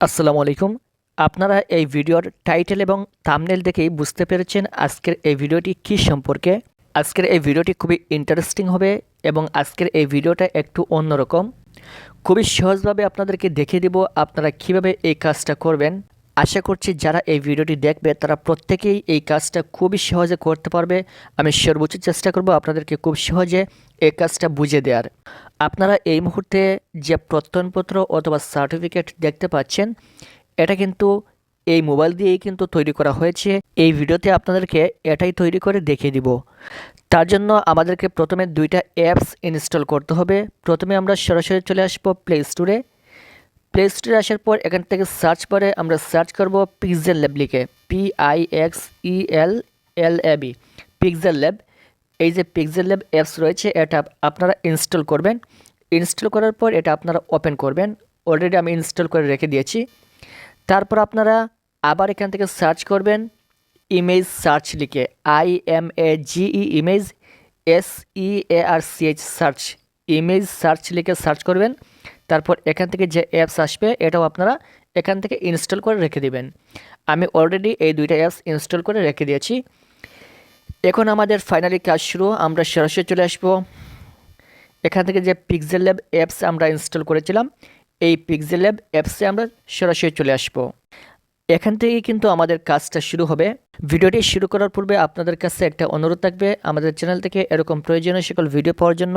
আসসালামু আলাইকুম। আপনারা এই ভিডিওর টাইটেল এবং থামনেল দেখেই বুঝতে পেরেছেন আজকের এই ভিডিওটি কী সম্পর্কে। আজকের এই ভিডিওটি খুবই ইন্টারেস্টিং হবে এবং আজকের এই ভিডিওটা একটু অন্যরকম। খুবই সহজভাবে আপনাদেরকে দেখিয়ে দিব আপনারা কীভাবে এই কাজটা করবেন। আশা করছি যারা এই ভিডিওটি দেখবে, তারা প্রত্যেকেই এই কাজটা খুবই সহজে করতে পারবে। আমি সর্বোচ্চ চেষ্টা করব আপনাদেরকে খুব সহজে এই কাজটা বুঝে দেওয়ার। আপনারা এই মুহূর্তে যে প্রত্যয়নপত্র অথবা সার্টিফিকেট দেখতে পাচ্ছেন, এটা কিন্তু এই মোবাইল দিয়েই কিন্তু তৈরি করা হয়েছে। এই ভিডিওতে আপনাদেরকে এটাই তৈরি করে দেখিয়ে দিব। তার জন্য আমাদেরকে প্রথমে দুইটা অ্যাপস ইনস্টল করতে হবে। প্রথমে আমরা সরাসরি চলে আসব প্লে স্টোরে প্লে স্টোরে আসার পর এখান থেকে সার্চ করে আমরা সার্চ করব পিক্সেল ল্যাব লিখে P I X E L L A B pixel lab এই যে পিক্সেল ল্যাব অ্যাপস রয়েছে, এটা আপনারা ইনস্টল করবেন। ইনস্টল করার পর এটা আপনারা ওপেন করবেন। অলরেডি আমি ইনস্টল করে রেখে দিয়েছি। তারপর আপনারা আবার এখান থেকে সার্চ করবেন ইমেজ সার্চ লিখে I M A G E image S E A R C H search image search লিখে সার্চ করবেন। তারপর এখান থেকে যে অ্যাপস আসবে, এটাও আপনারা এখান থেকে ইনস্টল করে রেখে দিবেন। আমি অলরেডি এই দুইটা অ্যাপস ইনস্টল করে রেখে দিয়েছি। এখন আমাদের ফাইনালি কাজ শুরু, আমরা সরাসরি চলে আসব। এখান থেকে যে পিক্সেল ল্যাব অ্যাপস আমরা ইনস্টল করেছিলাম, এই পিক্সেল ল্যাব অ্যাপসে আমরা সরাসরি চলে আসব। এখান থেকে কিন্তু আমাদের কাজটা শুরু হবে। ভিডিওটি শুরু করার পূর্বে আপনাদের কাছে একটা অনুরোধ থাকবে, আমাদের চ্যানেল থেকে এরকম প্রয়োজনীয় সকল ভিডিও পাওয়ার জন্য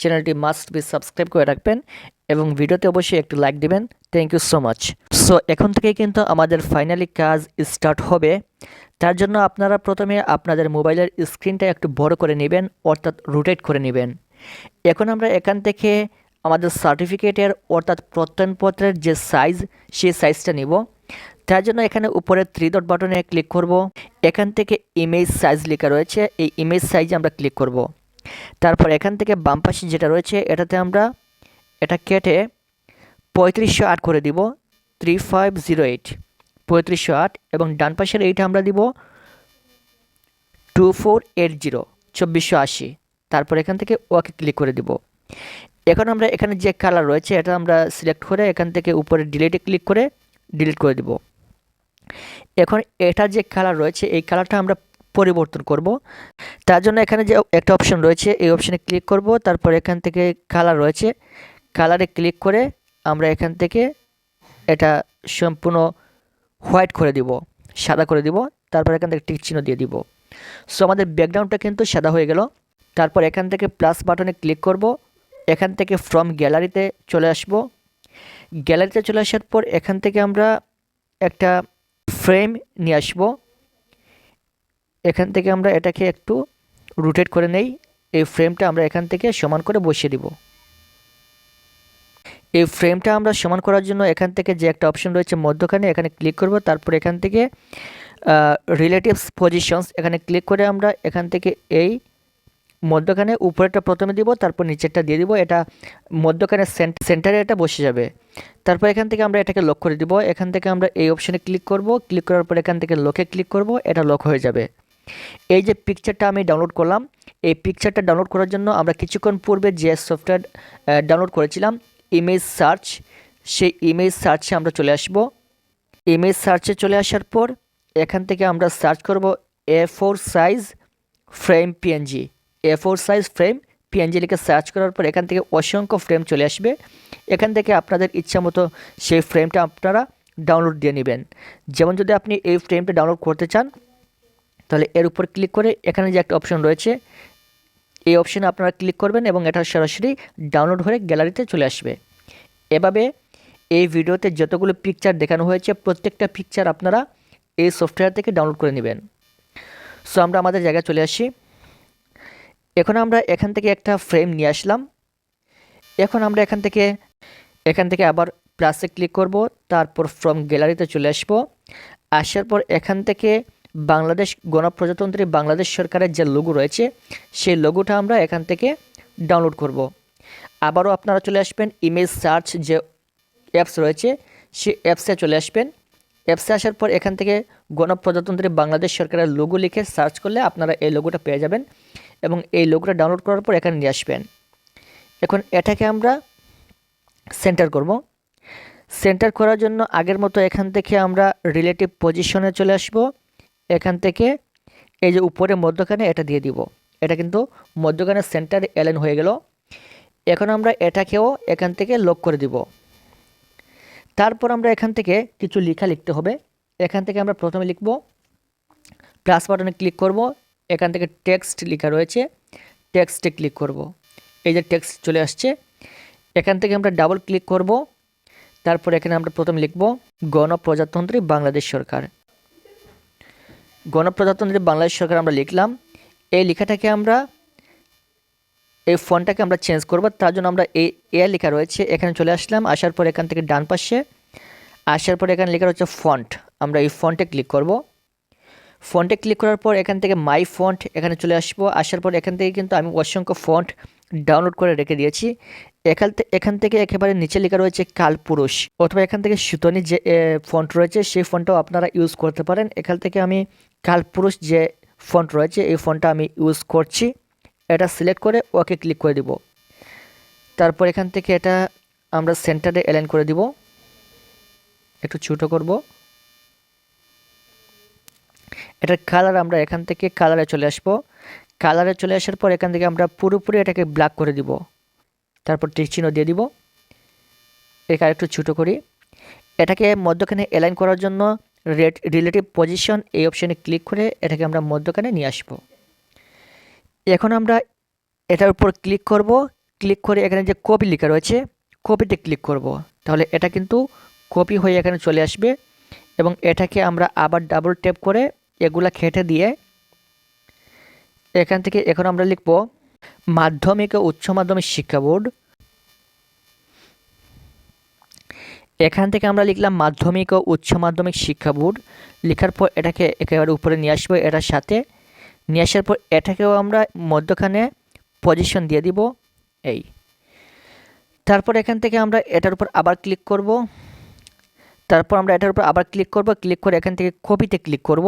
চ্যানেলটি মাস্ট বি সাবস্ক্রাইব করে রাখবেন। এবং ভিডিওতে অবশ্যই একটু লাইক দিবেন। Thank you so much so এখন থেকে কিন্তু আমাদের ফাইনালি কাজ স্টার্ট হবে। তার জন্য আপনারা প্রথমে আপনাদের মোবাইলের স্ক্রিনটা একটু বড় করে নেবেন, অর্থাৎ রোটেট করে নেবেন। এখন আমরা এখান থেকে আমাদের সার্টিফিকেটের অর্থাৎ প্রত্যয়নপত্রের যে সাইজ সেই সাইজটা নিব। তার জন্য এখানে উপরে থ্রি ডট বাটনে ক্লিক করব। এখান থেকে ইমেজ সাইজ লেখা রয়েছে। এই ইমেজ সাইজে আমরা ক্লিক করব। তারপর এখান থেকে বাম পাশে যেটা রয়েছে, এটাতে আমরা এটা কেটে পঁয়ত্রিশশো আট করে দিব থ্রি ফাইভ জিরো এইট পঁয়ত্রিশশো আট এবং ডান পাশের এইটা আমরা দিব টু ফোর এইট জিরো চব্বিশশো আশি। তারপর এখান থেকে ওকে ক্লিক করে দিব। এখন আমরা এখানে যে কালার রয়েছে এটা আমরা সিলেক্ট করে এখান থেকে উপরে ডিলিটে ক্লিক করে ডিলিট করে দিব। এখন এটা যে কালার রয়েছে এই কালারটা আমরা পরিবর্তন করব। তার জন্য এখানে যে একটা অপশন রয়েছে, এই অপশানে ক্লিক করব। তারপর এখান থেকে কালার রয়েছে কালারে ক্লিক করে আমরা এখান থেকে এটা সম্পূর্ণ হোয়াইট করে দিব, সাদা করে দিব, তারপর এখান থেকে টিক চিহ্ন দিয়ে দিব। সো আমাদের ব্যাকগ্রাউন্ডটা কিন্তু সাদা হয়ে গেল। তারপর এখান থেকে প্লাস বাটনে ক্লিক করব। এখান থেকে ফ্রম গ্যালারিতে চলে আসব। গ্যালারিতে চলে আসার পর এখান থেকে আমরা একটা ফ্রেম নিয়ে আসব। এখান থেকে আমরা এটাকে একটু রুটেট করে নেই। এই ফ্রেমটা আমরা এখান থেকে সমান করে বসিয়ে দিব। এই ফ্রেমটা আমরা সমান করার জন্য এখান থেকে যে একটা অপশন রয়েছে মধ্যখানে, এখানে ক্লিক করব। তারপর এখান থেকে রিলেটিভস পজিশনস এখানে ক্লিক করে আমরা এখান থেকে এই মধ্যখানে উপরেটা প্রথমে দিব, তারপর নিচেরটা দিয়ে দিব। এটা মধ্যখানে সেন্টারে এটা বসে যাবে। তারপর এখান থেকে আমরা এটাকে লক করে দিব। এখান থেকে আমরা এই অপশানে ক্লিক করব। ক্লিক করার পর এখান থেকে লকে ক্লিক করব। এটা লক হয়ে যাবে। এই যে পিকচারটা আমি ডাউনলোড করলাম, এই পিকচারটা ডাউনলোড করার জন্য আমরা কিছুক্ষণ পূর্বে যে সফটওয়্যার ডাউনলোড করেছিলাম ইমেজ সার্চ সেই ইমেজ সার্চে আমরা চলে আসব। ইমেজ সার্চে চলে আসার পর এখান থেকে আমরা সার্চ করব A four size frame PNG A four size frame PNG লিখে সার্চ করার পর এখান থেকে অসংখ্য ফ্রেম চলে আসবে। এখান থেকে আপনাদের ইচ্ছা মতো সেই ফ্রেমটা আপনারা ডাউনলোড দিয়ে নেবেন। যেমন যদি আপনি এই ফ্রেমটা ডাউনলোড করতে চান, তাহলে এর উপর ক্লিক করে এখানে যে একটা অপশন রয়েছে এই অপশানে আপনারা ক্লিক করবেন এবং এটা সরাসরি ডাউনলোড হয়ে গ্যালারিতে চলে আসবে। এভাবে এই ভিডিওতে যতগুলো পিকচার দেখানো হয়েছে, প্রত্যেকটা পিকচার আপনারা এই সফটওয়্যার থেকে ডাউনলোড করে নেবেন। সো আমরা আমাদের জায়গায় চলে আসি। এখন আমরা এখান থেকে একটা ফ্রেম নিয়ে আসলাম। এখন আমরা এখান থেকে এখান থেকে আবার প্লাসে ক্লিক করব, তারপর ফ্রম গ্যালারিতে চলে আসব। আসার পর এখান থেকে বাংলাদেশ গণপ্রজাতন্ত্রী বাংলাদেশ সরকারের যে লোগো রয়েছে, সেই লোগোটা আমরা এখান থেকে ডাউনলোড করব। আবারও আপনারা চলে আসবেন ইমেজ সার্চ যে অ্যাপস রয়েছে, সেই অ্যাপসে চলে আসবেন। অ্যাপসে আসার পর এখান থেকে গণপ্রজাতন্ত্রী বাংলাদেশ সরকারের লোগো লিখে সার্চ করলে আপনারা এই লোগোটা পেয়ে যাবেন এবং এই লোগোটা ডাউনলোড করার পর এখানে নিয়ে আসবেন। এখন এটাকে আমরা সেন্টার করব। সেন্টার করার জন্য আগের মতো এখান থেকে আমরা রিলেটিভ পজিশনে চলে আসব। এখান থেকে এই যে উপরে মধ্যখানে এটা দিয়ে দিব। এটা কিন্তু মধ্যখানে সেন্টার এলেন হয়ে গেল। এখন আমরা এটাকেও এখান থেকে লক করে দিব। তারপর আমরা এখান থেকে কিছু লেখা লিখতে হবে। এখান থেকে আমরা প্রথমে লিখব প্লাস বাটনে ক্লিক করব। এখান থেকে টেক্সট লেখা রয়েছে টেক্সটে ক্লিক করব। এই যে টেক্সট চলে আসছে। এখান থেকে আমরা ডাবল ক্লিক করব। তারপর এখানে আমরা প্রথমে লিখব, গণপ্রজাতন্ত্রী বাংলাদেশ সরকার। গণপ্রজাতন্ত্রী বাংলাদেশ সরকার আমরা লিখলাম, এই লেখাটাকে আমরা, এই ফন্টটাকে আমরা চেঞ্জ করব, তার জন্য আমরা এই, এ লেখা রয়েছে, এখানে চলে আসলাম, আসার পর এখান থেকে ডান পাশে, আসার পর এখানে লেখা রয়েছে ফন্ট, আমরা এই ফন্টে ক্লিক করব। ফন্টে ক্লিক করার পর এখান থেকে মাই ফন্ট এখানে চলে আসব, আসার পর এখান থেকে কিন্তু আমি অসংখ্য ফন্ট ডাউনলোড করে রেখে দিয়েছি। এখান এখান থেকে একেবারে নিচে লেখা রয়েছে কালপুরুষ, অথবা এখান থেকে সুতনি যে ফন্ট রয়েছে, সেই ফন্টটাও আপনারা ইউজ করতে পারেন। এখান থেকে আমি কালপুরুষ যে ফন্ট রয়েছে, এই ফন্টটা আমি ইউজ করছি। এটা সিলেক্ট করে ওকে ক্লিক করে দিব। তারপর এখান থেকে এটা আমরা সেন্টারে অ্যালাইন করে দিব। একটু ছোটো করব। এটার কালার আমরা এখান থেকে কালারে চলে আসব। কালারে চলে আসার পর এখান থেকে আমরা পুরোপুরি এটাকে ব্ল্যাক করে দিব। তারপর টিক চিহ্ন দিয়ে দিব। একে একটু ছোটো করি। এটাকে মধ্যখানে অ্যালাইন করার জন্য রেড রিলেটিভ পজিশন এই অপশানে ক্লিক করে এটাকে আমরা মধ্যখানে নিয়ে আসব। এখন আমরা এটার উপর ক্লিক করব। ক্লিক করে এখানে যে কপি লেখা রয়েছে কপিতে ক্লিক করব। তাহলে এটা কিন্তু কপি হয়ে এখানে চলে আসবে এবং এটাকে আমরা আবার ডাবল ট্যাপ করে এগুলা খেটে দিয়ে এখান থেকে এখন আমরা লিখব, মাধ্যমিক ও উচ্চ মাধ্যমিক শিক্ষা বোর্ড এখান থেকে আমরা লিখলাম মাধ্যমিক ও উচ্চ মাধ্যমিক শিক্ষা বোর্ড। লেখার পর এটাকে একেবারে উপরে নিয়ে আসব এটার সাথে। নিয়ে আসার পর এটাকেও আমরা মধ্যখানে পজিশন দিয়ে দিব, এই। তারপর এখান থেকে আমরা এটার উপর আবার ক্লিক করব। তারপর আমরা এটার উপর আবার ক্লিক করব ক্লিক করে এখান থেকে কপিতে ক্লিক করব।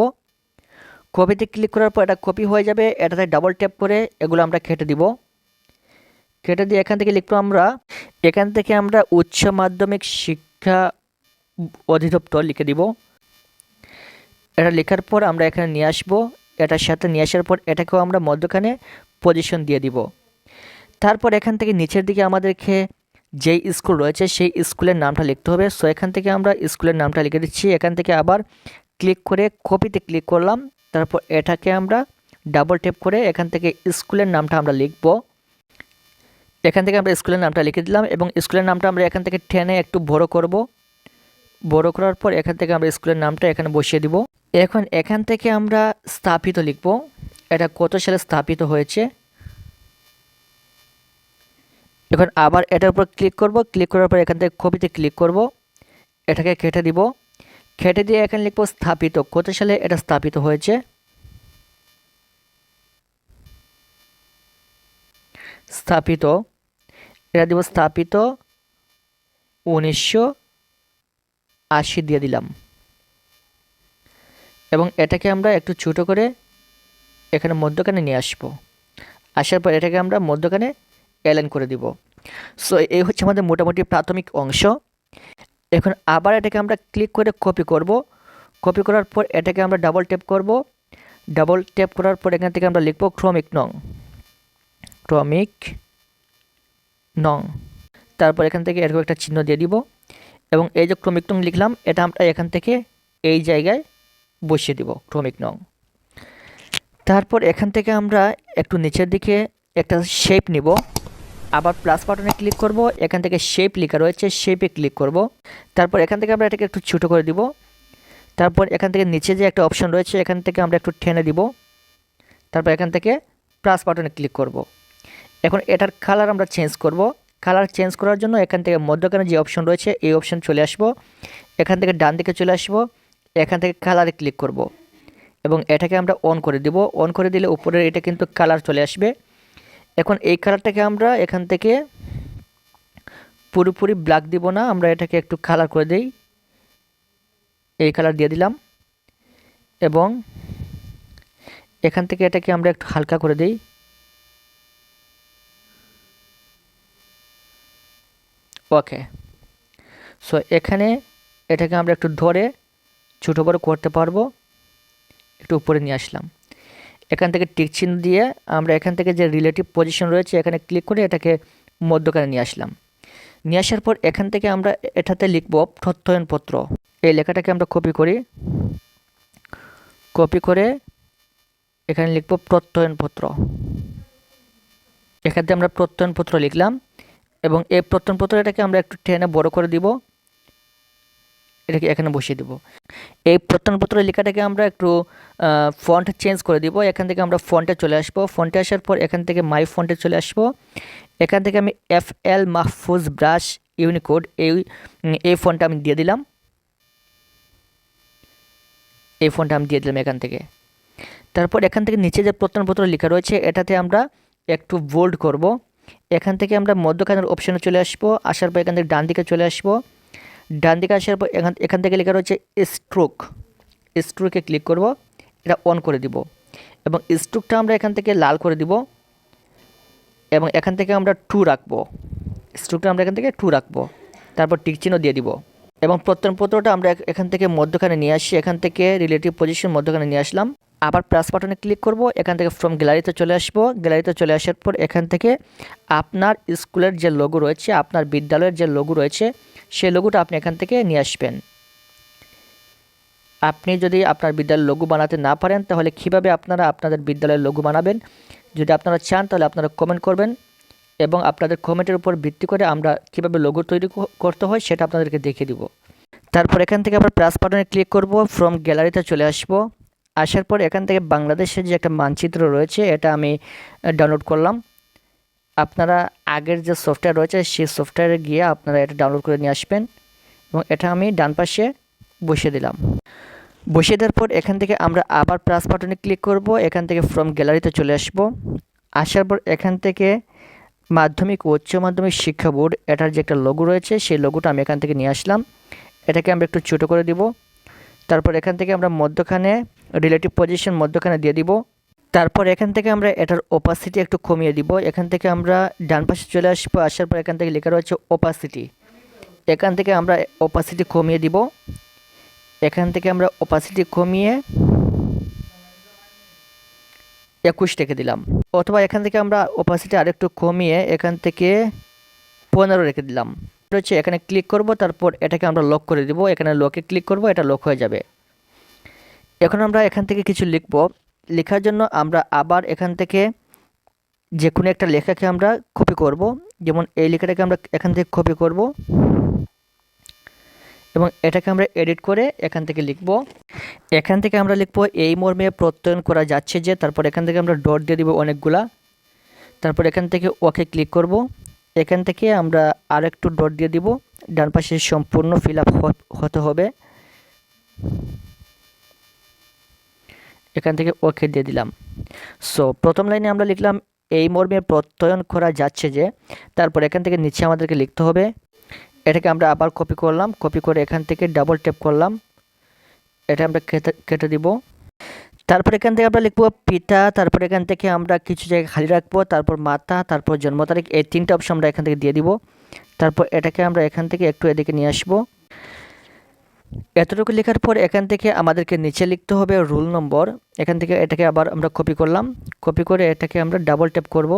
কপিতে ক্লিক করার পর এটা কপি হয়ে যাবে, এটাতে ডাবল ট্যাপ করে এগুলো আমরা কেটে দিব। কেটে দিয়ে এখান থেকে লিখব আমরা, এখান থেকে আমরা উচ্চ মাধ্যমিক শিক্ষা অধিদপ্তর লিখে দিব। এটা লেখার পর আমরা এখানে নিয়ে আসব। এটার সাথে নিয়ে আসার পর এটাকেও আমরা মধ্যখানে পজিশন দিয়ে দিব। তারপর এখান থেকে নিচের দিকে আমাদেরকে যেই স্কুল রয়েছে, সেই স্কুলের নামটা লিখতে হবে। সো এখান থেকে আমরা স্কুলের নামটা লিখে দিচ্ছি। এখান থেকে আবার ক্লিক করে কপিতে ক্লিক করলাম। তারপর এটাকে আমরা ডাবল টেপ করে এখান থেকে স্কুলের নামটা আমরা লিখব। এখান থেকে আমরা স্কুলের নামটা লিখে দিলাম এবং স্কুলের নামটা আমরা এখান থেকে টেনে একটু বড় করব। বড় করার পর এখান থেকে আমরা স্কুলের নামটা এখানে বসিয়ে দিব। এখন এখান থেকে আমরা স্থাপিত লিখব। এটা কত সালে স্থাপিত হয়েছে? এখন আবার এটার উপর ক্লিক করব। ক্লিক করার পর এখান থেকে কপিতে ক্লিক করব। এটাকে কেটে দিব। কেটে দিয়ে এখানে লিখব স্থাপিত। কত সালে এটা স্থাপিত হয়েছে? স্থাপিত, এটা দিব স্থাপিত, উনিশশো আশি দিয়ে দিলাম। এবং এটাকে আমরা একটু ছোটো করে এখানে মধ্যখানে নিয়ে আসব। আসার পর এটাকে আমরা মধ্যখানে অ্যালাইন করে দিব। সো এই হচ্ছে আমাদের মোটামুটি প্রাথমিক অংশ। এখন আবার এটাকে আমরা ক্লিক করে কপি করব। কপি করার পর এটাকে আমরা ডাবল ট্যাপ করব। ডাবল ট্যাপ করার পর এখান থেকে আমরা লিখব ক্রমিক নং। ক্রমিক নং। তারপর এখান থেকে এরকম একটা চিহ্ন দিয়ে দিব এবং এই যে ক্রমিক নং লিখলাম, এটা আমরা এখান থেকে এই জায়গায় বসিয়ে দিব, ক্রমিক নং। তারপর এখান থেকে আমরা একটু নিচের দিকে একটা শেপ নিব। আবার প্লাস বাটনে ক্লিক করব, এখান থেকে শেপ লেখা রয়েছে শেপে ক্লিক করব। তারপর এখান থেকে আমরা এটাকে একটু ছোটো করে দিব। তারপর এখান থেকে নিচে যে একটা অপশন রয়েছে, এখান থেকে আমরা একটু টেনে দিব। তারপর এখান থেকে প্লাস বাটনে ক্লিক করব। এখন এটার কালার আমরা চেঞ্জ করব। কালার চেঞ্জ করার জন্য এখান থেকে মধ্যখানে যে অপশন রয়েছে, এই অপশন চলে আসব। এখান থেকে ডান দিকে চলে আসব। এখান থেকে কালারে ক্লিক করব। এবং এটাকে আমরা অন করে দিব। অন করে দিলে উপরের এটা কিন্তু কালার চলে আসবে। এখন এই কালারটাকে আমরা এখান থেকে পুরোপুরি ব্ল্যাক দিব না। আমরা এটাকে একটু কালার করে দেই। এই কালার দিয়ে দিলাম। এবং এখান থেকে এটাকে আমরা একটু হালকা করে দিই। ওকে। সো এখানে এটাকে আমরা একটু ধরে ছোটো বড়ো করতে পারব। একটু উপরে নিয়ে আসলাম। এখান থেকে টিক চিহ্ন দিয়ে আমরা এখান থেকে যে রিলেটিভ পজিশন রয়েছে, এখানে ক্লিক করে এটাকে মধ্যখানে নিয়ে আসলাম। নিয়ে আসার পর এখান থেকে আমরা এটাতে লিখব প্রত্যয়নপত্র। এই লেখাটাকে আমরা কপি করি। কপি করে এখানে লিখব প্রত্যয়নপত্র। এখান থেকে আমরা প্রত্যয়নপত্র লিখলাম। এবং এই প্রত্যয়নপত্র এটাকে আমরা একটু টেনে বড় করে দিব। এটাকে এখানে বসিয়ে দিব। এই প্রত্যয়নপত্র লেখাটাকে আমরা একটু ফন্ট চেঞ্জ করে দিব। এখান থেকে আমরা ফন্টে চলে আসব। ফন্টে আসার পর এখান থেকে মাই ফন্টে চলে আসব। এখান থেকে আমি F L Mahfuz brush Unicode এই এই ফোনটা আমি দিয়ে দিলাম। এই ফোনটা আমি দিয়ে দিলাম এখান থেকে। তারপর এখান থেকে নিচে যে প্রত্যয়নপত্র লেখা রয়েছে, এটাতে আমরা একটু বোল্ড করব। এখান থেকে আমরা মধ্যখানের অপশানে চলে আসব, আসার পর এখান থেকে ডান দিকে চলে আসব। ডান দিকে আসার পর এখান এখান থেকে লেখা রয়েছে স্ট্রোক স্ট্রোকে ক্লিক করব, এটা অন করে দিব। এবং স্ট্রোকটা আমরা এখান থেকে লাল করে দিব। এবং এখান থেকে আমরা টু রাখব। স্ট্রোকটা আমরা এখান থেকে টু রাখব। তারপর টিক চিহ্ন দিয়ে দিব। এবং প্রত্যয়নপত্রটা আমরা এখান থেকে মধ্যখানে নিয়ে আসি। এখান থেকে রিলেটিভ পজিশন মধ্যখানে নিয়ে আসলাম। আবার প্লাস বাটনে ক্লিক করব, এখান থেকে ফ্রম গ্যালারিতে চলে আসব। গ্যালারিতে চলে আসার পর এখান থেকে আপনার স্কুলের যে লোগো রয়েছে, আপনার বিদ্যালয়ের যে লোগো রয়েছে সেই লোগোটা আপনি এখান থেকে নিয়ে আসবেন। আপনি যদি আপনার বিদ্যালয়ের লঘু বানাতে না পারেন, তাহলে কীভাবে আপনারা আপনাদের বিদ্যালয়ের লঘু বানাবেন? যদি আপনারা চান, তাহলে আপনারা কমেন্ট করবেন এবং আপনাদের কমেন্টের উপর ভিত্তি করে আমরা কীভাবে লোগো তৈরি করতে হয়, সেটা আপনাদেরকে দেখিয়ে দিব। তারপর এখান থেকে আবার প্লাস বাটনে ক্লিক করব ফ্রম গ্যালারিতে চলে আসব। আসার পর এখান থেকে বাংলাদেশের যে একটা মানচিত্র রয়েছে, এটা আমি ডাউনলোড করলাম। আপনারা আগের যে সফটওয়্যার রয়েছে, সেই সফটওয়্যারে গিয়ে আপনারা এটা ডাউনলোড করে নিয়ে আসবেন এবং এটা আমি ডান পাশে বসিয়ে দিলাম। বসিয়ে দেওয়ার পর এখান থেকে আমরা আবার প্লাস বাটনে ক্লিক করব, এখান থেকে ফ্রম গ্যালারিতে চলে আসব। আসার পর এখান থেকে মাধ্যমিক, উচ্চ মাধ্যমিক শিক্ষা বোর্ড, এটার যে একটা লোগো রয়েছে, সেই লোগোটা আমি এখান থেকে নিয়ে আসলাম। এটাকে আমরা একটু ছোটো করে দিব। তারপর এখান থেকে আমরা মধ্যখানে রিলেটিভ পজিশন মধ্যখানে দিয়ে দিব। তারপর এখান থেকে আমরা এটার ওপাসিটি একটু কমিয়ে দিব। এখান থেকে আমরা ডান পাশে চলে আসব, আসার পর এখান থেকে লেখা রয়েছে ওপাসিটি এখান থেকে আমরা ওপাসিটি কমিয়ে দিব। এখান থেকে আমরা ওপাসিটি কমিয়ে একুশ রেখে দিলাম। অথবা এখান থেকে আমরা ওপাসিটি আরেকটু কমিয়ে এখান থেকে পনেরো রেখে দিলাম। হচ্ছে এখানে ক্লিক করব, তারপর এটাকে আমরা লক করে দিব। এখানে লকে ক্লিক করব, এটা লক হয়ে যাবে। এখন আমরা এখান থেকে কিছু লিখব। লেখার জন্য আমরা আবার এখান থেকে যে কোনো একটা লেখাকে আমরা কপি করব। যেমন এই লেখাটাকে আমরা এখান থেকে কপি করব এবং এটাকে আমরা এডিট করে এখান থেকে লিখব। এখান থেকে আমরা লিখব, এই মর্মে প্রত্যয়ন করা যাচ্ছে যে, তারপর এখান থেকে আমরা ডট দিয়ে দিব অনেকগুলা। তারপর এখান থেকে ওকে ক্লিক করব। এখান থেকে আমরা আর একটু ডট দিয়ে দিব। ডান পাশে সম্পূর্ণ ফিল হতে হবে। এখান থেকে ওকে দিয়ে দিলাম। সো প্রথম লাইনে আমরা লিখলাম, এই মর্মে প্রত্যয়ন করা যাচ্ছে যে, তারপর এখান থেকে নিচে আমাদেরকে লিখতে হবে। এটাকে আমরা আবার কপি করলাম কপি করে এখান থেকে ডাবল ট্যাপ করলাম। এটা আমরা কেটে কেটে দিব। তারপর এখান থেকে আমরা লিখব পিতা, তারপর এখান থেকে আমরা কিছু জায়গা খালি রাখব, তারপর মাতা, তারপর জন্ম তারিখ, এই তিনটা অপশন আমরা এখান থেকে দিয়ে দিব। তারপর এটাকে আমরা এখান থেকে একটু এদিকে নিয়ে আসব। এতটুকু লেখার পর এখান থেকে আমাদেরকে নিচে লিখতে হবে রুল নম্বর। এখান থেকে এটাকে আবার আমরা কপি করলাম। কপি করে এটাকে আমরা ডাবল ট্যাপ করব।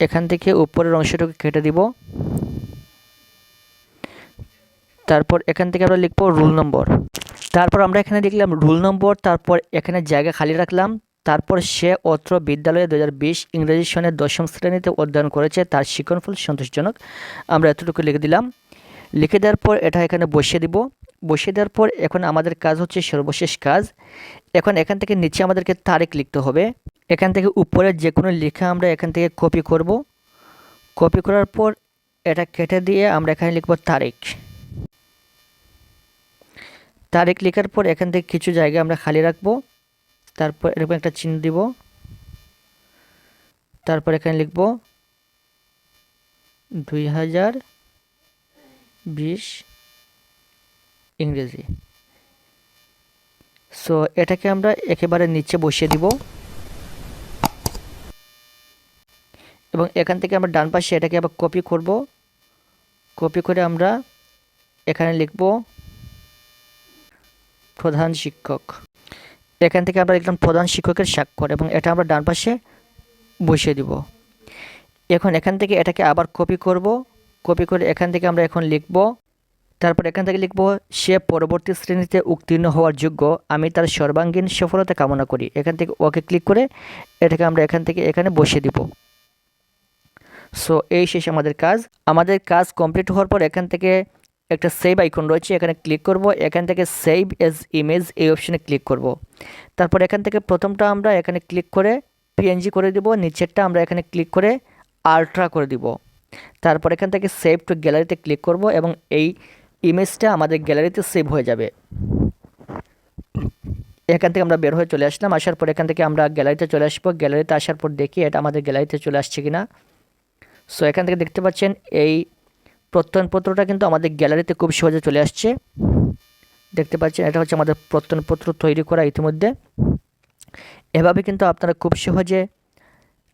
এখান থেকে উপরের অংশটুকু কেটে দিব। তারপর এখান থেকে আমরা লিখব রুল নম্বর। তারপর আমরা এখানে লিখলাম রুল নম্বর, তারপর এখানে জায়গা খালি রাখলাম। তারপর সে অত্র বিদ্যালয়ে দু হাজার বিশ ইংরেজি সনে দশম শ্রেণীতে অধ্যয়ন করেছে। তার শিক্ষণফল সন্তোষজনক। আমরা এতটুকু লিখে দিলাম। লিখে দেওয়ার পর এটা এখানে বসিয়ে দিব। বসিয়ে দেওয়ার পর এখন আমাদের কাজ হচ্ছে সর্বশেষ কাজ। এখন এখান থেকে নিচে আমাদেরকে তারিখ লিখতে হবে। এখান থেকে উপরে যে কোনো লেখা আমরা এখান থেকে কপি করব। কপি করার পর এটা কেটে দিয়ে আমরা এখানে লিখব তারিখ। তারিখ লেখার পর এখান থেকে কিছু জায়গা আমরা খালি রাখব। তারপর এরকম একটা চিহ্ন দিব। তারপর এখানে লিখব দুই হাজার বিশ ইংরেজি। সো এটাকে আমরা একেবারে নিচে বসিয়ে দিব। এবং এখান থেকে আমরা ডান পাশে এটাকে আবার কপি করব। কপি করে আমরা এখানে লিখব, প্রধান শিক্ষক। এখান থেকে আমরা লিখলাম, প্রধান শিক্ষকের স্বাক্ষর। এবং এটা আমরা ডান পাশে বসিয়ে দিব। এখন এখান থেকে এটাকে আবার কপি করব। কপি করে এখান থেকে আমরা এখন লিখব। তারপর এখান থেকে লিখব, সে পরবর্তী শ্রেণীতে উত্তীর্ণ হওয়ার যোগ্য। আমি তার সর্বাঙ্গীন সফলতা কামনা করি। এখান থেকে ওকে ক্লিক করে এটাকে আমরা এখান থেকে এখানে বসিয়ে দিব। সো এই শেষ আমাদের কাজ। আমাদের কাজ কমপ্লিট হওয়ার পর এখান থেকে একটা সেভ আইকন রয়েছে। এখানে ক্লিক করব। এখান থেকে সেভ এজ ইমেজ এই অপশানে ক্লিক করব। তারপর এখান থেকে প্রথমটা আমরা এখানে ক্লিক করে পিএনজি করে দিব। নিচেরটা আমরা এখানে ক্লিক করে আলট্রা করে দিব। তারপর এখান থেকে সেভ টু গ্যালারিতে ক্লিক করব এবং এই ইমেজটা আমাদের গ্যালারিতে সেভ হয়ে যাবে। এখান থেকে আমরা বের হয়ে চলে আসলাম। আসার পর এখান থেকে আমরা গ্যালারিতে চলে আসব। গ্যালারিতে আসার পর দেখি এটা আমাদের গ্যালারিতে চলে আসছে কিনা। সো এখান থেকে দেখতে পাচ্ছেন এই প্রত্যয়নপত্রটা কিন্তু আমাদের গ্যালারিতে খুব সহজে চলে আসছে। দেখতে পাচ্ছেন, এটা হচ্ছে আমাদের প্রত্যয়নপত্র তৈরি করা ইতিমধ্যে। এভাবে কিন্তু আপনারা খুব সহজে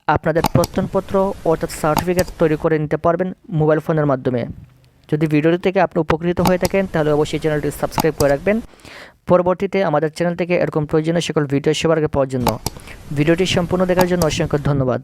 আপনাদের প্রত্যয়নপত্র অর্থাৎ সার্টিফিকেট তৈরি করে নিতে পারবেন মোবাইল ফোনের মাধ্যমে। যদি ভিডিওটি থেকে আপনি উপকৃত হয়ে থাকেন, তাহলে অবশ্যই চ্যানেলটি সাবস্ক্রাইব করে রাখবেন। পরবর্তীতে আমাদের চ্যানেল থেকে এরকম প্রয়োজনীয় সকল ভিডিও সবার পাওয়ার জন্য। ভিডিওটি সম্পূর্ণ দেখার জন্য অসংখ্য ধন্যবাদ।